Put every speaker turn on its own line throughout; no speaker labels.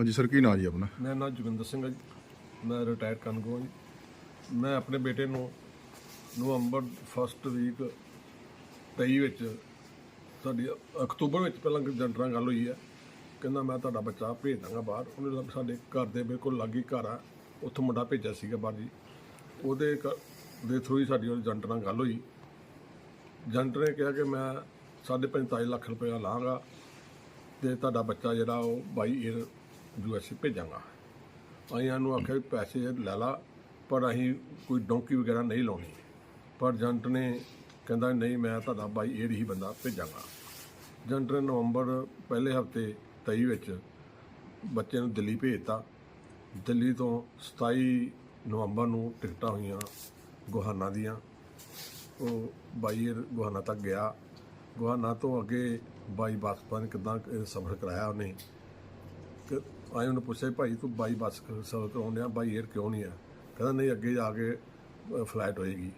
ਹਾਂਜੀ ਸਰ, ਕੀ ਨਾਂ ਜੀ ਆਪਣਾ?
ਮੇਰਾ ਨਾਮ ਜੋਗਿੰਦਰ ਸਿੰਘ ਹੈ ਜੀ। ਮੈਂ ਰਿਟਾਇਰ ਕਨਗੋ ਹਾਂ ਜੀ। ਮੈਂ ਆਪਣੇ ਬੇਟੇ ਨੂੰ ਨਵੰਬਰ ਫਸਟ ਵੀਕ 23 ਵਿੱਚ ਸਾਡੀ ਅਕਤੂਬਰ ਵਿੱਚ ਪਹਿਲਾਂ ਏਜੰਟ ਨਾਲ ਗੱਲ ਹੋਈ ਹੈ। ਕਹਿੰਦਾ ਮੈਂ ਤੁਹਾਡਾ ਬੱਚਾ ਭੇਜ ਦਾਂਗਾ ਬਾਹਰ। ਉਹਨੇ ਲੱਗ- ਸਾਡੇ ਘਰ ਦੇ ਬਿਲਕੁਲ ਲਾਗੇ ਘਰ ਆ। ਉੱਥੋਂ ਮੁੰਡਾ ਭੇਜਿਆ ਸੀਗਾ ਬਾਹਰ ਜੀ। ਉਹਦੇ ਘ- ਦੇ ਥਰੂ ਹੀ ਸਾਡੀ ਉਹ ਏਜੰਟ ਨਾਲ ਗੱਲ ਹੋਈ। ਏਜੰਟ ਨੇ ਕਿਹਾ ਕਿ ਮੈਂ 45 ਲੱਖ ਰੁਪਏ ਲਾਂਗਾ। ਤੇ ਤੁਹਾਡਾ ਬੱਚਾ ਜਿਹੜਾ ਉਹ ਬਾਈ 에ਅਰ ਯੂਐਸਏ ਭੇਜਾਂਗਾ। ਅਸੀਂ ਇਹਨੂੰ ਆਖਿਆ ਵੀ ਪੈਸੇ ਲੈ ਲਾ, ਪਰ ਅਸੀਂ ਕੋਈ ਡੌਂਕੀ ਵਗੈਰਾ ਨਹੀਂ ਲਾਉਣੀ। ਪਰ ਜੰਟ ਨੇ ਕਹਿੰਦਾ, ਨਹੀਂ, ਮੈਂ ਤੁਹਾਡਾ ਬਾਈ 에ਅਰ ਹੀ ਬੰਦਾ ਭੇਜਾਂਗਾ। ਜੰਟ ਨੇ ਨਵੰਬਰ ਪਹਿਲੇ ਹਫ਼ਤੇ 23 ਵਿੱਚ ਬੱਚੇ ਨੂੰ ਦਿੱਲੀ ਭੇਜਤਾ। ਦਿੱਲੀ ਤੋਂ 27 ਨਵੰਬਰ ਨੂੰ ਟਿਕਟਾਂ ਹੋਈਆਂ ਗੁਹਾਨਾ ਦੀਆਂ। ਉਹ ਬਾਈ 에ਅਰ ਗੁਹਾਨਾ ਤੱਕ ਗਿਆ। ਗੁਹਾਨਾ ਤੋਂ ਅੱਗੇ ਬਾਈ ਬੱਸ ਪਤਾ ਕਿੱਦਾਂ ਸਫ਼ਰ ਕਰਾਇਆ ਉਹਨੇ। ਆਏ ਉਹਨੂੰ ਪੁੱਛਿਆ ਭਾਈ ਤੂੰ ਬਾਈ ਬੱਸ ਸਫ਼ਰ ਕਰਾਉਂਦੇ ਆ ਬਾਈ 에ਅਰ ਕਿਉਂ ਨਹੀਂ ਆ? ਕਹਿੰਦਾ, ਨਹੀਂ, ਅੱਗੇ ਜਾ ਕੇ ਫਲਾਈਟ ਹੋਏਗੀ।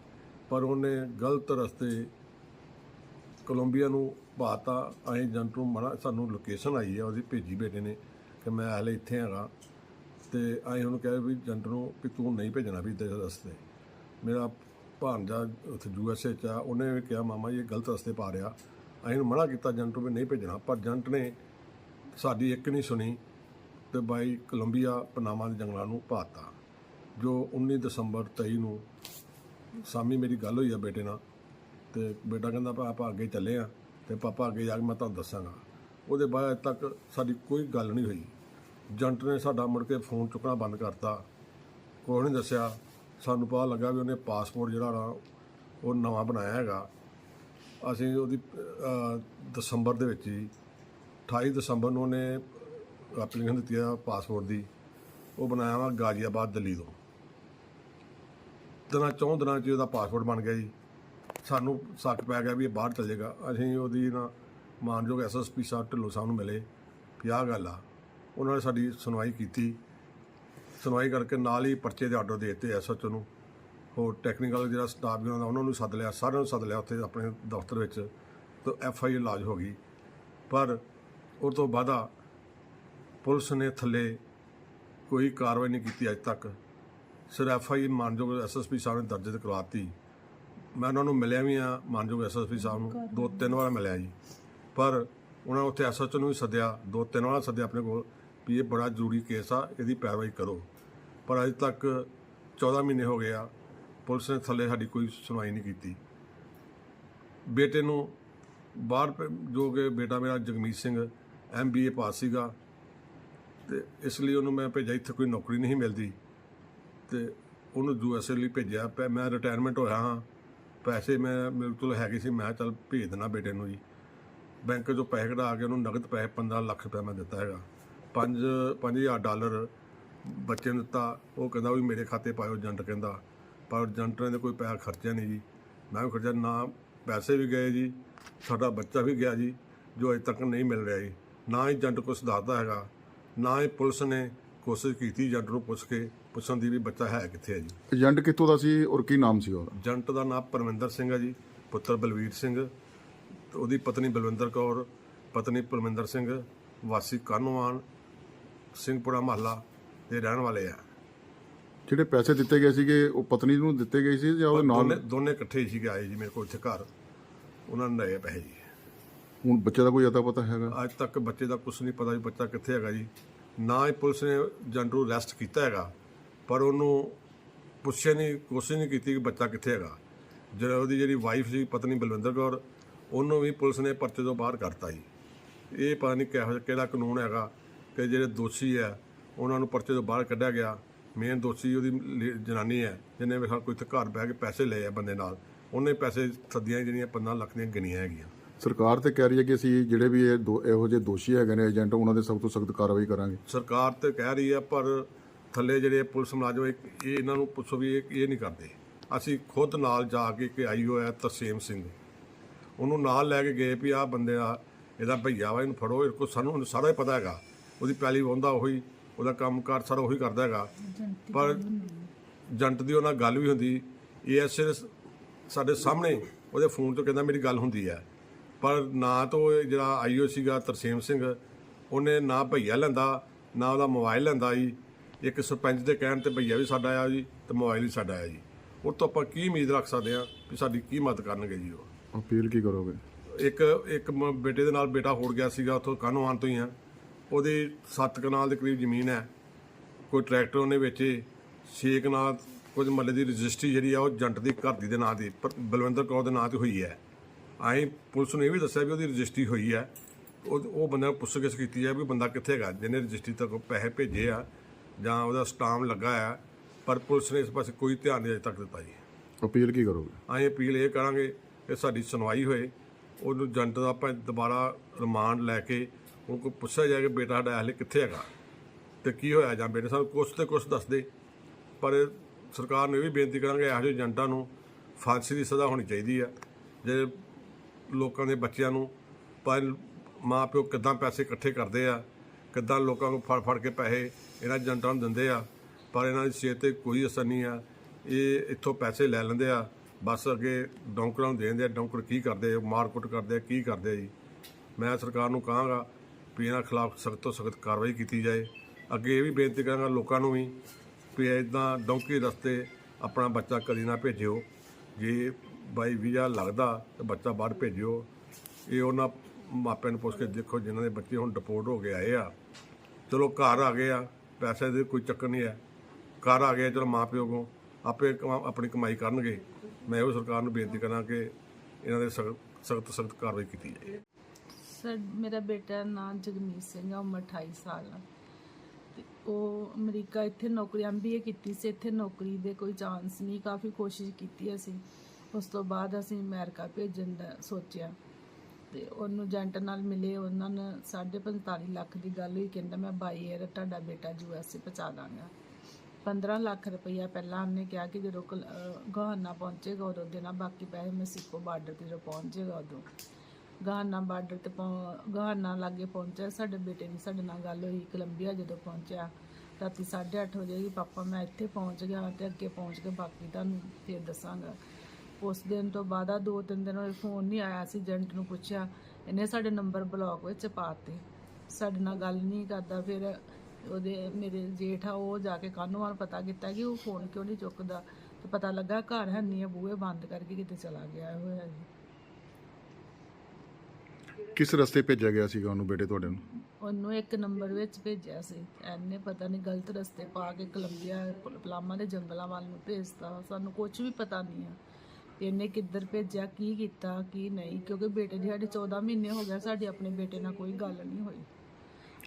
ਪਰ ਉਹਨੇ ਗਲਤ ਰਸਤੇ ਕੋਲੰਬੀਆ ਨੂੰ ਪਾਤਾ। ਅਸੀਂ ਏਜੰਟ ਨੂੰ ਮਨਾ ਸਾਨੂੰ ਲੋਕੇਸ਼ਨ ਆਈ ਹੈ ਉਹਦੀ ਭੇਜੀ ਬੇਟੇ ਨੇ ਕਿ ਮੈਂ ਹਲੇ ਇੱਥੇ ਹੈਗਾ। ਤੇ ਅਸੀਂ ਉਹਨੂੰ ਕਿਹਾ ਵੀ ਏਜੰਟ ਨੂੰ ਵੀ ਤੂੰ ਨਹੀਂ ਭੇਜਣਾ ਵੀ ਇੱਧਰ ਰਸਤੇ। ਮੇਰਾ ਭਾਂਜਾ ਉੱਥੇ ਯੂਐਸਏ ਚ ਆ, ਉਹਨੇ ਵੀ ਕਿਹਾ, ਮਾਮਾ ਜੀ, ਇਹ ਗਲਤ ਰਸਤੇ ਪਾ ਰਿਹਾ। ਅਸੀਂ ਉਹਨੂੰ ਮਨਾ ਕੀਤਾ ਏਜੰਟ ਨੂੰ ਵੀ ਨਹੀਂ ਭੇਜਣਾ, ਪਰ ਏਜੰਟ ਨੇ ਸਾਡੀ ਇੱਕ ਨਹੀਂ ਸੁਣੀ। ਤੇ ਬਾਈ ਕੋਲੰਬੀਆ ਪਨਾਮਾ ਦੇ ਜੰਗਲਾਂ ਨੂੰ ਪਾਤਾ ਜੋ 19 ਦਸੰਬਰ 23 ਨੂੰ ਸਾਮੀ ਮੇਰੀ ਗੱਲ ਹੋਈ ਆ ਬੇਟੇ ਨਾਲ, ਤੇ ਬੇਟਾ ਕਹਿੰਦਾ ਪਾ ਆਪਾਂ ਅੱਗੇ ਚੱਲੇ ਆ, ਤੇ ਪਾਪਾ ਅੱਗੇ ਜਾ ਕੇ ਮੈਂ ਤੁਹਾਨੂੰ ਦੱਸਾਂਗਾ। ਉਹਦੇ ਬਾਅਦ ਅੱਜ ਤੱਕ ਸਾਡੀ ਕੋਈ ਗੱਲ ਨਹੀਂ ਹੋਈ। ਏਜੰਟ ਨੇ ਸਾਡਾ ਮੁੜ ਕੇ ਫੋਨ ਚੁੱਕਣਾ ਬੰਦ ਕਰਤਾ। ਕੋਈ ਨਹੀਂ ਦੱਸਿਆ। ਸਾਨੂੰ ਪਤਾ ਲੱਗਾ ਵੀ ਉਹਨੇ ਪਾਸਪੋਰਟ ਜਿਹੜਾ ਨਾ ਉਹ ਨਵਾਂ ਬਣਾਇਆ ਹੈਗਾ। ਅਸੀਂ ਉਹਦੀ ਦਸੰਬਰ ਦੇ ਵਿੱਚ ਹੀ 28 ਦਸੰਬਰ ਨੂੰ ਉਹਨੇ ਐਪਲੀਕੇਸ਼ਨ ਦਿੱਤੀ ਆ ਪਾਸਪੋਰਟ ਦੀ, ਉਹ ਬਣਾਇਆ ਵਾ ਗਾਜ਼ੀਆਬਾਦ ਦਿੱਲੀ ਤੋਂ। ਦਿਨਾਂ ਚੌਂ ਦਿਨਾਂ 'ਚ ਉਹਦਾ ਪਾਸਪੋਰਟ ਬਣ ਗਿਆ ਜੀ। ਸਾਨੂੰ ਸ਼ੱਕ ਪੈ ਗਿਆ ਵੀ ਇਹ ਬਾਹਰ ਚੱਲ ਜਾਏਗਾ ਅਸੀਂ ਉਹਦੀ ਨਾ ਮਾਨਯੋਗ ਐਸਐਸਪੀ ਸਾਹਿਬ ਢਿੱਲੋਂ ਸਾਹਿਬ ਨੂੰ ਮਿਲੇ ਵੀ ਆਹ ਗੱਲ ਆ। ਉਹਨਾਂ ਨੇ ਸਾਡੀ ਸੁਣਵਾਈ ਕੀਤੀ। ਸੁਣਵਾਈ ਕਰਕੇ ਨਾਲ ਹੀ ਪਰਚੇ ਦੇ ਆਰਡਰ ਦੇ ਦਿੱਤੇ ਐਸਐਚਓ ਨੂੰ। ਹੋਰ ਟੈਕਨੀਕਲ ਜਿਹੜਾ ਸਟਾਫ ਵੀ ਉਹਨਾਂ ਦਾ, ਉਹਨਾਂ ਨੂੰ ਸੱਦ ਲਿਆ, ਸਾਰਿਆਂ ਨੂੰ ਸੱਦ ਲਿਆ ਉੱਥੇ ਆਪਣੇ ਦਫ਼ਤਰ ਵਿੱਚ। ਤੇ ਐਫ ਆਈ ਲਾਜ ਹੋ ਗਈ। ਪਰ ਉਹ ਤੋਂ ਬਾਅਦਾ ਪੁਲਿਸ ਨੇ ਥੱਲੇ ਕੋਈ ਕਾਰਵਾਈ ਨਹੀਂ ਕੀਤੀ ਅੱਜ ਤੱਕ। ਸਿਰ ਐਫ ਆਈ ਮਾਨਯੋਗ ਐਸਐਸਪੀ ਸਾਹਿਬ ਨੇ ਦਰਜ ਕਰਵਾਤੀ। ਮੈਂ ਉਹਨਾਂ ਨੂੰ ਮਿਲਿਆ ਵੀ ਆ ਮਾਨਯੋਗ ਐਸਐਸਪੀ ਸਾਹਿਬ ਨੂੰ। ਦੋ ਤਿੰਨ ਵਾਰ ਮਿਲਿਆ ਜੀ। ਪਰ ਉਹਨਾਂ ਉੱਥੇ ਐਸਐਚਓ ਨੂੰ ਵੀ ਸੱਦਿਆ। ਦੋ ਤਿੰਨ ਵਾਰ ਸੱਦਿਆ ਆਪਣੇ ਕੋਲ ਵੀ ਇਹ ਬੜਾ ਜ਼ਰੂਰੀ ਕੇਸ ਆ, ਇਹਦੀ ਪੈਰਵਾਈ ਕਰੋ। ਪਰ ਅਜੇ ਤੱਕ 14 ਮਹੀਨੇ ਹੋ ਗਏ ਆ, ਪੁਲਿਸ ਨੇ ਥੱਲੇ ਸਾਡੀ ਕੋਈ ਸੁਣਵਾਈ ਨਹੀਂ ਕੀਤੀ। ਬੇਟੇ ਨੂੰ ਬਾਹਰ ਜੋ ਕਿ ਬੇਟਾ ਮੇਰਾ ਜਗਮੀਤ ਸਿੰਘ ਐਮਬੀਏ ਪਾਸ ਸੀਗਾ। ਤੇ ਇਸ ਲਈ ਉਹਨੂੰ ਮੈਂ ਭੇਜਿਆ, ਇੱਥੇ ਕੋਈ ਨੌਕਰੀ ਨਹੀਂ ਮਿਲਦੀ। ਤੇ ਉਹਨੂੰ ਯੂਐਸਏ ਲਈ ਭੇਜਿਆ, ਪੈ- ਮੈਂ ਰਿਟਾਇਰਮੈਂਟ ਹੋਇਆ ਹਾਂ। ਪੈਸੇ ਮੈਂ ਮੇਰੇ ਕੋਲ ਹੈਗੇ ਸੀ, ਮੈਂ ਕਿਹਾ ਚੱਲ ਭੇਜ ਦੇਣਾ ਬੇਟੇ ਨੂੰ ਜੀ। ਬੈਂਕ ਚੋਂ ਪੈਸੇ ਕਢਾ ਕੇ ਉਹਨੂੰ ਨਗਦ ਪੈਸੇ 15 ਲੱਖ ਰੁਪਏ ਮੈਂ ਦਿੱਤਾ ਹੈਗਾ। 5 5000 ਡਾਲਰ ਬੱਚੇ ਨੂੰ ਦਿੱਤਾ। ਉਹ ਕਹਿੰਦਾ ਵੀ ਮੇਰੇ ਖਾਤੇ ਪਾਇਓ ਏਜੰਟ ਕਹਿੰਦਾ। ਪਰ ਏਜੰਟ ਨੇ ਕੋਈ ਪੈਸਾ ਖਰਚਿਆ ਨਹੀਂ ਜੀ। ਮੈਂ ਵੀ ਖਰਚਿਆ ਨਾ, ਪੈਸੇ ਵੀ ਗਏ ਜੀ। ਸਾਡਾ ਬੱਚਾ ਵੀ ਗਿਆ ਜੀ, ਜੋ ਅਜੇ ਤੱਕ ਨਹੀਂ ਮਿਲ ਰਿਹਾ ਜੀ। ਨਾ ਹੀ ਏਜੰਟ ਕੁਛ ਦੱਸਦਾ ਹੈਗਾ। ਨਾ ਹੀ ਪੁਲਿਸ ਨੇ ਕੋਸ਼ਿਸ਼ ਕੀਤੀ ਏਜੰਟ ਨੂੰ ਪੁੱਛ ਕੇ ਪੁੱਛਣ ਦੀ ਵੀ ਬੱਚਾ ਹੈ ਕਿੱਥੇ ਹੈ ਜੀ?
ਏਜੰਟ ਕਿੱਥੋਂ ਦਾ ਸੀ ਔਰ ਕੀ ਨਾਮ ਸੀ ਉਹਦਾ?
ਏਜੰਟ ਦਾ ਨਾਮ ਪਰਮਿੰਦਰ ਸਿੰਘ ਹੈ ਜੀ ਪੁੱਤਰ ਬਲਵੀਰ ਸਿੰਘ ਤੇ ਉਹਦੀ ਪਤਨੀ ਬਲਵਿੰਦਰ ਕੌਰ ਪਤਨੀ ਪਰਮਿੰਦਰ ਸਿੰਘ ਵਾਸੀ ਕਾਨੋਵਾਨ ਸਿੰਘਪੁਰਾ ਮਹੱਲਾ ਦੇ ਰਹਿਣ ਵਾਲੇ ਆ।
ਜਿਹੜੇ ਪੈਸੇ ਦਿੱਤੇ ਗਏ ਸੀਗੇ ਉਹ ਪਤਨੀ ਨੂੰ ਦਿੱਤੇ ਗਏ ਸੀ ਜਾਂ ਉਹ
ਦੋਨੇ
ਨਾਲ
ਦੋਨੇ ਇਕੱਠੇ ਹੀ ਸੀਗੇ ਆਏ ਜੀ ਮੇਰੇ ਕੋਲ ਇੱਥੇ ਘਰ। ਉਹਨਾਂ ਨੇ ਲਏ ਪੈਸੇ ਜੀ।
ਹੁਣ ਬੱਚੇ ਦਾ ਕੋਈ ਅਤਾ ਪਤਾ ਹੈਗਾ?
ਅੱਜ ਤੱਕ ਬੱਚੇ ਦਾ ਕੁਝ ਨਹੀਂ ਪਤਾ ਵੀ ਬੱਚਾ ਕਿੱਥੇ ਹੈਗਾ ਜੀ। ਨਾ ਹੀ ਪੁਲਿਸ ਨੇ ਏਜੰਟ ਨੂੰ ਅਰੈਸਟ ਕੀਤਾ ਹੈਗਾ, ਪਰ ਉਹਨੂੰ ਪੁੱਛਿਆ ਨਹੀਂ, ਕੋਸ਼ਿਸ਼ ਨਹੀਂ ਕੀਤੀ ਕਿ ਬੱਚਾ ਕਿੱਥੇ ਹੈਗਾ। ਜਿਹੜਾ ਉਹਦੀ ਜਿਹੜੀ ਵਾਈਫ ਸੀ, ਪਤਨੀ ਬਲਵਿੰਦਰ ਕੌਰ, ਉਹਨੂੰ ਵੀ ਪੁਲਿਸ ਨੇ ਪਰਚੇ ਤੋਂ ਬਾਹਰ ਕਰਤਾ ਜੀ। ਇਹ ਪਤਾ ਨਹੀਂ ਕਿਹੋ ਕਿਹੜਾ ਕਾਨੂੰਨ ਹੈਗਾ ਕਿ ਜਿਹੜੇ ਦੋਸ਼ੀ ਹੈ, ਉਹਨਾਂ ਨੂੰ ਪਰਚੇ ਤੋਂ ਬਾਹਰ ਕੱਢਿਆ ਗਿਆ। ਮੇਨ ਦੋਸ਼ੀ ਉਹਦੀ ਲੇ- ਜਨਾਨੀ ਹੈ, ਜਿਹਨੇ ਵੀ ਕੋਈ ਇੱਥੇ ਘਰ ਬਹਿ ਕੇ ਪੈਸੇ ਲਏ ਆ ਬੰਦੇ ਨਾਲ। ਉਹਨੇ ਪੈਸੇ ਸੱਦੀਆਂ ਜਿਹੜੀਆਂ 15 ਲੱਖ ਦੀਆਂ ਗਿਣੀਆਂ ਹੈਗੀਆਂ।
ਸਰਕਾਰ ਤੇ ਕਹਿ ਰਹੀ ਹੈ ਕਿ ਅਸੀਂ ਜਿਹੜੇ ਵੀ ਇਹ ਦੋ- ਇਹੋ ਜਿਹੇ ਦੋਸ਼ੀ ਹੈਗੇ ਨੇ, ਏਜੰਟ, ਉਹਨਾਂ ਦੇ ਸਖਤ ਤੋਂ ਸਖਤ ਕਾਰਵਾਈ ਕਰਾਂਗੇ।
ਸਰਕਾਰ ਤੇ ਕਹਿ ਰਹੀ ਹੈ, ਪਰ ਥੱਲੇ ਜਿਹੜੇ ਪੁਲਿਸ ਮੁਲਾਜ਼ਮ ਇਹ ਇਹ ਇਹਨਾਂ ਨੂੰ ਪੁੱਛੋ ਵੀ ਇਹ ਇਹ ਨਹੀਂ ਕਰਦੇ। ਅਸੀਂ ਖੁਦ ਨਾਲ ਜਾ ਕੇ ਕਿ ਆਈਓ ਹੈ ਤਰਸੇਮ ਸਿੰਘ। ਉਹਨੂੰ ਨਾਲ ਲੈ ਕੇ ਗਏ ਵੀ ਆਹ ਬੰਦੇ ਆ, ਇਹਦਾ ਭਈਆ ਵਾ, ਇਹਨੂੰ ਫੜੋ ਇਹ ਸਾਨੂੰ ਉਹਨੂੰ ਸਾਰਾ ਹੀ ਪਤਾ ਹੈਗਾ। ਉਹਦੀ ਪੈਲੀ ਵਾਹੁੰਦਾ ਉਹੀ, ਉਹਦਾ ਕੰਮਕਾਰ ਸਾਰਾ ਉਹੀ ਕਰਦਾ ਹੈਗਾ। ਪਰ ਏਜੰਟ ਦੀ ਉਹਨਾਂ ਨਾਲ ਗੱਲ ਵੀ ਹੁੰਦੀ, ਏਐਸਏ ਸਾਡੇ ਸਾਹਮਣੇ ਉਹਦੇ ਫੋਨ ਤੋਂ ਕਹਿੰਦਾ ਮੇਰੀ ਗੱਲ ਹੁੰਦੀ ਹੈ। ਪਰ ਨਾ ਤਾਂ ਉਹ ਜਿਹੜਾ ਆਈਓ ਸੀਗਾ ਤਰਸੇਮ ਸਿੰਘ ਉਹਨੇ ਨਾ ਭਈਆ ਲੈਂਦਾ ਨਾ ਉਹਦਾ ਮੋਬਾਈਲ ਲੈਂਦਾ ਜੀ। ਇੱਕ ਸਰਪੰਚ ਦੇ ਕਹਿਣ ਤੇ ਭਈਆ ਵੀ ਸਾਡਾ ਆਇਆ ਜੀ ਤੇ ਮੋਬਾਈਲ ਵੀ ਸਾਡਾ ਆਇਆ ਜੀ। ਉਹ ਤੋਂ ਆਪਾਂ ਕੀ ਉਮੀਦ ਰੱਖ ਸਕਦੇ ਹਾਂ ਵੀ ਸਾਡੀ ਕੀ ਮਦਦ ਕਰਨਗੇ ਜੀ ਉਹ?
ਅਪੀਲ ਕੀ ਕਰੋਗੇ?
ਇੱਕ ਇੱਕ ਬੇਟੇ ਦੇ ਨਾਲ ਬੇਟਾ ਹੋੜ ਗਿਆ ਸੀਗਾ ਉੱਥੋਂ ਕਾਨੋਵਾਨ ਤੋਂ ਹੀ ਆ। ਉਹਦੇ 7 ਕਨਾਲ ਦੇ ਕਰੀਬ ਜ਼ਮੀਨ ਹੈ। ਕੋਈ ਟਰੈਕਟਰ ਉਹਨੇ ਵੇਚੇ 6 ਕਨਾਲ ਕੁਝ ਮੱਲੇ ਦੀ ਰਜਿਸਟਰੀ ਜਿਹੜੀ ਆ ਉਹ ਜੰਟ ਦੀ ਘਰ ਦੀ ਦੇ ਨਾਂ ਦੀ ਬਲਵਿੰਦਰ ਕੌਰ ਦੇ ਨਾਂ ਤੇ ਹੋਈ ਹੈ। ਅਸੀਂ ਪੁਲਿਸ ਨੂੰ ਇਹ ਵੀ ਦੱਸਿਆ ਵੀ ਉਹਦੀ ਰਜਿਸਟਰੀ ਹੋਈ ਹੈ। ਉਹ ਉਹ ਬੰਦੇ ਪੁੱਛਗਿੱਛ ਕੀਤੀ ਹੈ ਵੀ ਬੰਦਾ ਕਿੱਥੇ ਹੈਗਾ ਜਿਹਨੇ ਰਜਿਸਟਰੀ ਤੱਕ ਪੈਸੇ ਭੇਜੇ ਆ ਜਾਂ ਉਹਦਾ ਸਟਾਮ ਲੱਗਾ ਆ ਪਰ ਪੁਲਿਸ ਨੇ ਇਸ ਪਾਸੇ ਕੋਈ ਧਿਆਨ ਨਹੀਂ ਅਜੇ ਤੱਕ ਦਿੱਤਾ ਜੀ।
ਅਪੀਲ ਕੀ ਕਰੋਗੇ?
ਅਸੀਂ ਅਪੀਲ ਇਹ ਕਰਾਂਗੇ ਕਿ ਸਾਡੀ ਸੁਣਵਾਈ ਹੋਏ ਉਹਨੂੰ ਜੰਟ ਦਾ ਆਪਾਂ ਦੁਬਾਰਾ ਰਿਮਾਂਡ ਲੈ ਕੇ ਉਹ ਕੋ ਪੁੱਛਿਆ ਜਾਏ ਕਿ ਬੇਟਾ ਸਾਡਾ ਹਲੇ ਕਿੱਥੇ ਹੈਗਾ ਤੇ ਕੀ ਹੋਇਆ ਜਾਂ ਬੇਟੇ ਸਾਨੂੰ ਕੁਛ ਤੇ ਕੁਛ ਦੱਸ ਦੇ। ਪਰ ਸਰਕਾਰ ਨੂੰ ਇਹ ਵੀ ਬੇਨਤੀ ਕਰਾਂਗੇ ਇਹੋ ਜਿਹੇ ਏਜੰਟਾਂ ਨੂੰ ਫਾਂਸੀ ਦੀ ਸਜ਼ਾ ਹੋਣੀ ਚਾਹੀਦੀ ਆ। ਜੇ ਲੋਕਾਂ ਦੇ ਬੱਚਿਆਂ ਨੂੰ, ਪਰ ਮਾਂ ਪਿਓ ਕਿੱਦਾਂ ਪੈਸੇ ਇਕੱਠੇ ਕਰਦੇ ਆ, ਕਿੱਦਾਂ ਲੋਕਾਂ ਨੂੰ ਫੜ ਫੜ ਕੇ ਪੈਸੇ ਇਹਨਾਂ ਏਜੰਟਾਂ ਨੂੰ ਦਿੰਦੇ ਆ, ਪਰ ਇਹਨਾਂ ਦੀ ਸਿਹਤ ਤੇ ਕੋਈ ਅਸਰ ਨਹੀਂ ਆ। ਇਹ ਇੱਥੋਂ ਪੈਸੇ ਲੈ ਲੈਂਦੇ ਆ, ਬਸ ਅੱਗੇ ਡੌਂਕਰਾਂ ਨੂੰ ਦੇ ਆ, ਡੌਂਕਰ ਕੀ ਕਰਦੇ ਆ, ਮਾਰਕੁੱਟ ਕਰਦੇ ਆ, ਕੀ ਕਰਦੇ ਆ ਜੀ। ਮੈਂ ਸਰਕਾਰ ਨੂੰ ਕਹਾਂਗਾ ਵੀ ਇਹਨਾਂ ਖਿਲਾਫ ਸਖਤ ਤੋਂ ਸਖਤ ਕਾਰਵਾਈ ਕੀਤੀ ਜਾਏ। ਅੱਗੇ ਇਹ ਵੀ ਬੇਨਤੀ ਕਰਾਂਗਾ ਲੋਕਾਂ ਨੂੰ ਵੀ ਵੀ ਇਦਾਂ ਡੌਂਕੀ ਰਸਤੇ ਆਪਣਾ ਬੱਚਾ ਕਦੀ ਨਾ ਭੇਜਿਓ। ਜੇ ਬਾਈ ਵੀਜ਼ਾ ਲੱਗਦਾ ਤਾਂ ਬੱਚਾ ਬਾਹਰ ਭੇਜਿਓ। ਇਹ ਉਹਨਾਂ ਮਾਪਿਆਂ ਨੂੰ ਪੁੱਛ ਕੇ ਦੇਖੋ ਜਿਨ੍ਹਾਂ ਦੇ ਬੱਚੇ ਹੁਣ ਡਿਪੋਰਟ ਹੋ ਕੇ ਆਏ ਆ। ਚਲੋ ਘਰ ਆ ਗਏ ਆ, ਪੈਸੇ ਦੇ ਕੋਈ ਚੱਕਰ ਨਹੀਂ ਹੈ। ਘਰ ਆ ਗਏ, ਚਲੋ ਮਾਪਿਓ ਕੋ ਆਪੇ ਕਮਾ- ਆਪਣੀ ਕਮਾਈ ਕਰਨਗੇ। ਮੈਂ ਉਹ ਸਰਕਾਰ ਨੂੰ ਬੇਨਤੀ ਕਰਾਂ ਕਿ ਇਹਨਾਂ ਦੇ ਸਖਤ ਸਖਤ ਕਾਰਵਾਈ ਕੀਤੀ ਜਾਏ।
ਸਰ, ਮੇਰਾ ਬੇਟਾ ਨਾਮ ਜਗਮੀਤ ਸਿੰਘ ਆ, ਉਮਰ 28 ਸਾਲ ਆ। ਤੇ ਉਹ ਅਮਰੀਕਾ ਇੱਥੇ ਨੌਕਰੀ ਐਮਬੀਏ ਕੀਤੀ ਸੀ। ਇੱਥੇ ਨੌਕਰੀ ਦੇ ਕੋਈ ਚਾਂਸ ਨਹੀਂ, ਕਾਫੀ ਕੋਸ਼ਿਸ਼ ਕੀਤੀ ਅਸੀਂ। ਉਸ ਤੋਂ ਬਾਅਦ ਅਸੀਂ ਅਮਰੀਕਾ ਭੇਜਣ ਦਾ ਸੋਚਿਆ ਤੇ ਉਹਨੂੰ ਏਜੰਟ ਨਾਲ ਮਿਲੇ, ਉਹਨਾਂ ਨੇ 45 ਲੱਖ ਦੀ ਗੱਲ ਹੋਈ, ਕਹਿੰਦਾ ਮੈਂ ਬਾਈ ਏਅਰ ਤੁਹਾਡਾ ਬੇਟਾ ਯੂਐਸਏ ਪਹੁੰਚਾ ਦਾਂਗਾ। 15 ਲੱਖ ਰੁਪਈਆ ਪਹਿਲਾਂ ਉਹਨੇ ਕਿਹਾ ਕਿ ਜਦੋਂ ਕਲ- ਅਹ ਪਹੁੰਚੇਗਾ ਉਦੋਂ ਦੇਣਾ ਬਾਕੀ ਪੈਸੇ ਮੈਕਸੀਕੋ ਬਾਰਡਰ ਤੇ ਜਦੋਂ ਪਹੁੰਚੇਗਾ ਉਦੋਂ। ਗਾਨਾ ਬਾਰਡਰ ਤੇ ਪਹੁੰ- ਗਾਨਾ ਲਾਗੇ ਪਹੁੰਚਿਆ, ਸਾਡੇ ਬੇਟੇ ਦੀ ਸਾਡੇ ਨਾਲ ਗੱਲ ਹੋਈ, ਕੋਲੰਬੀਆ ਜਦੋਂ ਪਹੁੰਚਿਆ, ਰਾਤੀ 8:30 ਵਜੇ ਕਿ ਪਾਪਾ ਮੈਂ ਇੱਥੇ ਪਹੁੰਚ ਗਿਆ ਤੇ ਅੱਗੇ ਪਹੁੰਚ ਕੇ ਬਾਕੀ ਤੁਹਾਨੂੰ ਫਿਰ ਦੱਸਾਂਗਾ। ਉਸ ਦਿਨ ਤੋਂ ਬਾਅਦ ਆ ਦੋ ਤਿੰਨ ਦਿਨ ਹੋਏ ਫੋਨ ਨਹੀਂ ਆਇਆ ਸੀ ਏਜੰਟ ਨੂੰ ਪੁੱਛਿਆ ਇਹਨੇ ਸਾਡੇ ਨੰਬਰ ਬਲੌਕ ਵਿੱਚ ਪਾਤੇ। ਸਾਡੇ ਨਾਲ ਗੱਲ ਨਹੀਂ ਕਰਦਾ ਫਿਰ ਉਹਦੇ ਮੇਰੇ ਜੇਠ ਆ ਉਹ ਜਾ ਕੇ ਕਾਨੂੰਨ ਪਤਾ ਕੀਤਾ ਕਿ ਉਹ ਫੋਨ ਕਿਉਂ ਨਹੀਂ ਚੁੱਕਦਾ। ਤੇ ਪਤਾ ਲੱਗਾ ਘਰ ਹੈ ਨਹੀਂ ਆ ਬੂਹੇ ਬੰਦ ਕਰਕੇ ਕਿਤੇ ਚਲਾ ਗਿਆ ਹੋਇਆ ਜੀ।
ਕਿਸ ਰਸਤੇ ਭੇਜਿਆ ਗਿਆ ਸੀਗਾ ਉਹਨੂੰ ਬੇਟੇ ਤੁਹਾਡੇ ਨੂੰ?
ਉਹਨੂੰ ਇੱਕ ਨੰਬਰ ਵਿੱਚ ਭੇਜਿਆ ਸੀ। ਐਨੇ ਪਤਾ ਨਹੀਂ ਗਲਤ ਰਸਤੇ ਪਾ ਕੇ ਕੋਲੰਬੀਆ ਪਲਾਮਾ ਦੇ ਜੰਗਲਾਂ ਵੱਲ ਨੂੰ ਭੇਜਤਾ ਸਾਨੂੰ ਕੁਝ ਵੀ ਪਤਾ ਨਹੀਂ ਆ। ਤੇ ਇਹਨੇ ਕਿੱਧਰ ਭੇਜਿਆ, ਕੀ ਕੀਤਾ, ਕੀ ਨਹੀਂ, ਕਿਉਂਕਿ ਬੇਟੇ ਦੀ ਸਾਡੇ 14 ਮਹੀਨੇ ਹੋ ਗਿਆ ਸਾਡੇ ਆਪਣੇ ਬੇਟੇ ਨਾਲ ਕੋਈ ਗੱਲ ਨਹੀਂ ਹੋਈ।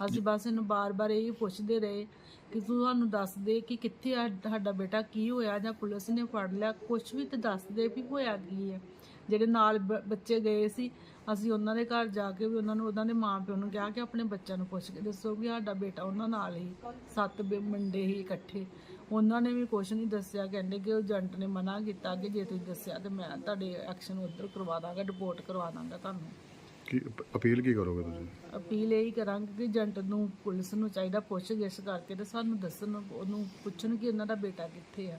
ਅਸੀਂ ਬਸ ਇਹਨੂੰ ਬਾਰ-ਬਾਰ ਇਹ ਪੁੱਛਦੇ ਰਹੇ ਕਿ ਤੂੰ ਸਾਨੂੰ ਦੱਸ ਦੇ ਕਿ ਕਿੱਥੇ ਆ, ਸਾਡਾ ਬੇਟਾ ਕੀ ਹੋਇਆ, ਜਾਂ ਪੁਲਿਸ ਨੇ ਫੜ ਲਿਆ ਕੁਝ ਵੀ ਤੇ ਦੱਸ ਦੇ ਵੀ ਹੋਇਆ ਕੀ ਹੈ ਜਿਹੜੇ ਨਾਲ ਬ- ਬੱਚੇ ਗਏ ਸੀ, ਅਸੀਂ ਉਹਨਾਂ ਦੇ ਘਰ ਜਾ ਕੇ ਵੀ ਉਹਨਾਂ ਨੂੰ, ਉਹਨਾਂ ਦੇ ਮਾਪਿਆਂ ਨੂੰ ਕਿਹਾ ਕਿ ਆਪਣੇ ਬੱਚਿਆਂ ਨੂੰ ਪੁੱਛ ਕੇ ਦੱਸੋ ਵੀ ਸਾਡਾ ਬੇਟਾ ਉਹਨਾਂ ਨਾਲ ਹੀ, ਸੱਤ ਬੇ- ਮੁੰਡੇ ਹੀ ਇਕੱਠੇ। ਉਹਨਾਂ ਨੇ ਵੀ ਕੁਝ ਨਹੀਂ ਦੱਸਿਆ ਕਹਿੰਦੇ ਕਿ ਉਹ ਏਜੰਟ ਨੇ ਮਨਾ ਕੀਤਾ ਕਿ ਜੇ ਤੁਸੀਂ ਦੱਸਿਆ ਤੇ ਮੈਂ ਤੁਹਾਡੇ ਐਕਸ਼ਨ ਉੱਧਰ ਕਰਵਾ ਦਾਂਗਾ ਰਿਪੋਰਟ ਕਰਵਾ ਦਾਂਗਾ ਤੁਹਾਨੂੰ।
ਕੀ ਅਪ- ਅਪੀਲ ਕੀ ਕਰੋਗੇ ਤੁਸੀਂ?
ਅਪੀਲ ਇਹੀ ਕਰਾਂਗੇ ਕਿ ਏਜੰਟ ਨੂੰ ਪੁਲਿਸ ਨੂੰ ਚਾਹੀਦਾ ਪੁੱਛ ਗਿੱਛ ਕਰਕੇ ਤੇ ਸਾਨੂੰ ਦੱਸਣ ਉਹਨੂੰ ਪੁੱਛਣ ਕਿ ਉਹਨਾਂ ਦਾ ਬੇਟਾ ਕਿੱਥੇ ਆ।